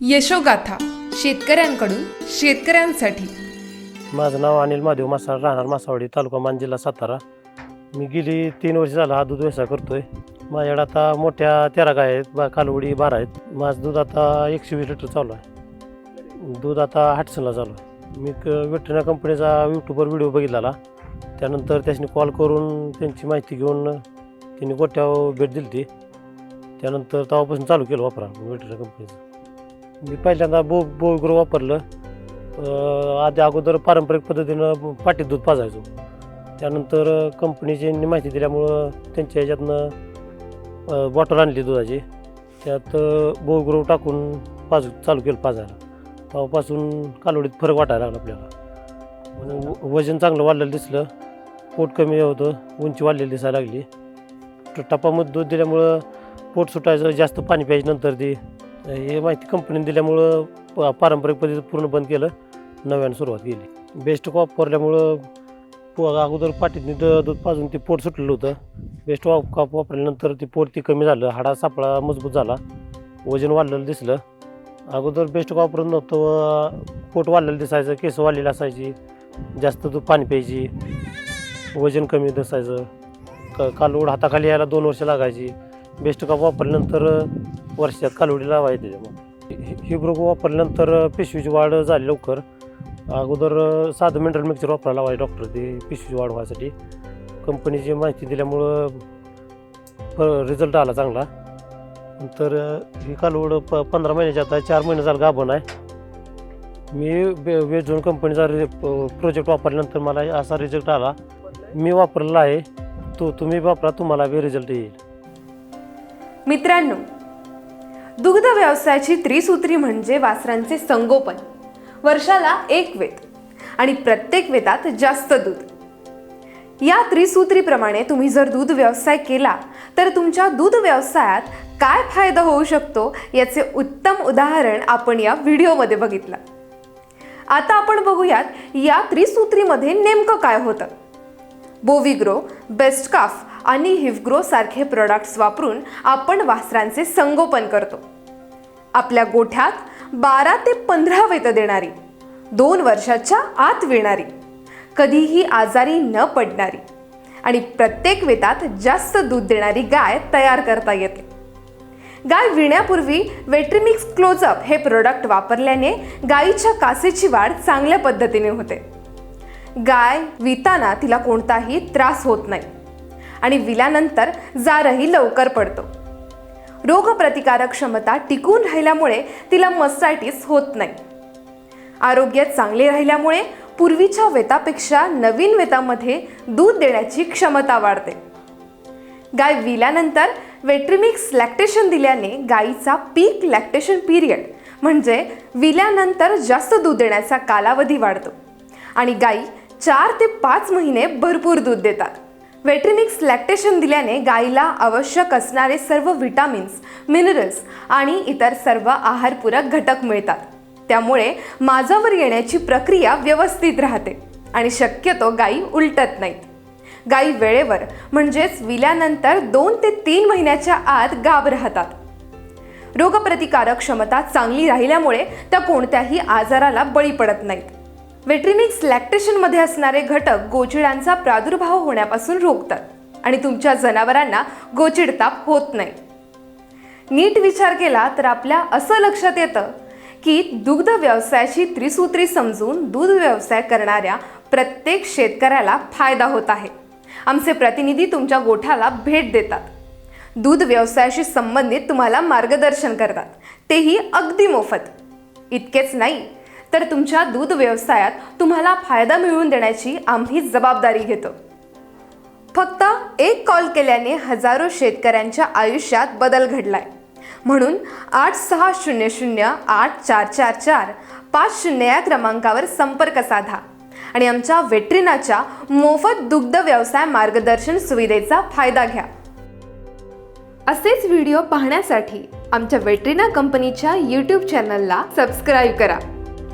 यशोगाथा शेतकऱ्यांकडून शेतकऱ्यांसाठी. माझं नाव अनिल महादेव मासाळ राहणार मासावडी तालुका मान जिल्हा सातारा. मी गेली तीन वर्ष झाला हा दूध व्यवसाय करतोय. माझ्याकडे आता मोठ्या तेरा गाय आहेत बा कालवडी बारा आहेत. माझं दूध आता एकशे वीस लिटर चालू आहे. दूध आता हाटसनला चालू आहे. मी क वेटरनरी कंपनीचा यूट्यूबवर व्हिडिओ बघितलेला. त्यानंतर त्याच्यानी कॉल करून त्यांची माहिती घेऊन त्यांनी गोट्यावर भेट दिली ती त्यानंतर तेव्हापासून चालू केलं वापरा वेटरनरी कंपनीचं. मी पहिल्यांदा बो बोग्रो वापरलं. आधी अगोदर पारंपरिक पद्धतीनं पाटीत दूध पाजायचो. त्यानंतर कंपनीची माहिती दिल्यामुळं त्यांच्या ह्याच्यातनं बॉटल आणली दुधाची. त्यात बोग्रो टाकून पाजू चालू केलं पाजायला. तेव्हापासून कालवडीत फरक वाटायला लागला आपल्याला. व- वजन चांगलं वाढलेलं दिसलं. पोट कमी होतं उंची वाढलेली दिसायला लागली. ट- टपामध्ये दूध दिल्यामुळं पोट सुटायचं जास्त पाणी प्यायचं नंतर ती हे माहिती कंपनीने दिल्यामुळं प- पारंपरिक पद्धती पूर्ण बंद केलं. नव्यानं सुरुवात केली. बेस्ट वापरल्यामुळं पो अगोदर पाठीतनी द दूध पाजून ते पोट सुटलेलं होतं. बेस्ट वाप कॉप वापरल्यानंतर ते पोट ते कमी झालं. हाडा सापळा मजबूत झाला. वजन वाढलेलं दिसलं. अगोदर बेस्ट वापरत नव्हतं व पोट वाढलेलं दिसायचं केस वाढलेलं असायची. जास्त दूध पाणी प्यायची. वजन कमी दिसायचं. क कालवड हाताखाली यायला दोन वर्ष लागायची. बेस्ट कॉप वापरल्यानंतर वर्षात कालवडी लावायची त्याच्यामुळे. हिब्रोग वापरल्यानंतर पिशवीची वाढ झाली लवकर. अगोदर साधं मिनरल मिक्सर वापरायला लावायचे डॉक्टर ते पिशवीची वाढ व्हायसाठी. कंपनीची माहिती दिल्यामुळं रिझल्ट आला चांगला. नंतर ही कालवड प पंधरा महिन्याची आता चार महिने झालं गाभण आहे. मी बे वेझोन कंपनीचा रि प्रोजेक्ट वापरल्यानंतर मला असा रिझल्ट आला. मी वापरलेला आहे तो तुम्ही वापरा तुम्हाला बी रिझल्ट येईल. मित्रांनो दुग्ध व्यवसायाची त्रिसूत्री म्हणजे वासरांचे संगोपन. वर्षाला एक वेत आणि प्रत्येक वेतात जास्त दूध. या त्रिसूत्रीप्रमाणे तुम्ही जर दूध व्यवसाय केला तर तुमच्या दूध व्यवसायात काय फायदा होऊ शकतो याचे उत्तम उदाहरण आपण या व्हिडिओमध्ये बघितलं. आता आपण बघूयात या त्रिसूत्रीमध्ये नेमकं काय होतं. बोविग्रो बेस्ट काफ आणि हिवग्रो सारखे प्रोडक्ट्स वापरून आपण वासरांचे संगोपन करतो. आपल्या गोठ्यात बारा ते पंधरा वेत देणारी दोन वर्षाच्या आत विणारी. कधीही आजारी न पडणारी आणि प्रत्येक वेतात जास्त दूध देणारी गाय तयार करता येते. गाय विण्यापूर्वी वेट्रिमिक्स क्लोजअप हे प्रोडक्ट वापरल्याने गायीच्या कासेची वाढ चांगल्या पद्धतीने होते. गाय विताना तिला कोणताही त्रास होत नाही. आणि विल्यानंतर जारही लवकर पडतो. रोगप्रतिकारक क्षमता टिकून राहिल्यामुळे तिला मस्टायटिस होत नाही. आरोग्य चांगले राहिल्यामुळे पूर्वीच्या वेतापेक्षा नवीन वेतामध्ये दूध देण्याची क्षमता वाढते. गाय विल्यानंतर वेट्रिमिक्स लॅक्टेशन दिल्याने गायीचा पीक लॅक्टेशन पिरियड म्हणजे विल्यानंतर जास्त दूध देण्याचा कालावधी वाढतो. आणि गायी चार ते पाच महिने भरपूर दूध देतात. वेट्रिनिक्स लॅक्टेशन दिल्याने गायीला आवश्यक असणारे सर्व व्हिटॅमिन्स मिनरल्स आणि इतर सर्व आहारपूरक घटक मिळतात. त्यामुळे माझावर येण्याची प्रक्रिया व्यवस्थित राहते आणि शक्यतो गायी उलटत नाहीत. गायी वेळेवर म्हणजेच विल्यानंतर दोन ते तीन महिन्याच्या आत गाब राहतात. रोगप्रतिकारक क्षमता चांगली राहिल्यामुळे त्या कोणत्याही आजाराला बळी पडत नाहीत. वेट्रिमिक्स लॅक्टेशनमध्ये असणारे घटक गोचिडांचा प्रादुर्भाव होण्यापासून रोखतात आणि तुमच्या जनावरांना गोचिडताप होत नाही. नीट विचार केला तर आपल्या असं लक्षात येतं की दुग्ध व्यवसायाची त्रिसूत्री समजून दूध व्यवसाय करणाऱ्या प्रत्येक शेतकऱ्याला फायदा होत आहे. आमचे प्रतिनिधी तुमच्या गोठ्याला भेट देतात. दूध व्यवसायाशी संबंधित तुम्हाला मार्गदर्शन करतात. तेही अगदी मोफत. इतकेच नाही तर तुमच्या दूध व्यवसायात तुम्हाला फायदा मिळवून देण्याची आम्ही जबाबदारी घेतो. फक्त एक कॉल केल्याने हजारो शेतकऱ्यांच्या आयुष्यात बदल घडलाय. म्हणून आठ सहा शून्य शून्य आठ चार चार चार पाच शून्य या क्रमांकावर संपर्क साधा आणि आमच्या वेट्रिनाच्या मोफत दुग्ध व्यवसाय मार्गदर्शन सुविधेचा फायदा घ्या. असेच व्हिडिओ पाहण्यासाठी आमच्या वेट्रिना कंपनीच्या यूट्यूब चॅनलला सबस्क्राईब करा.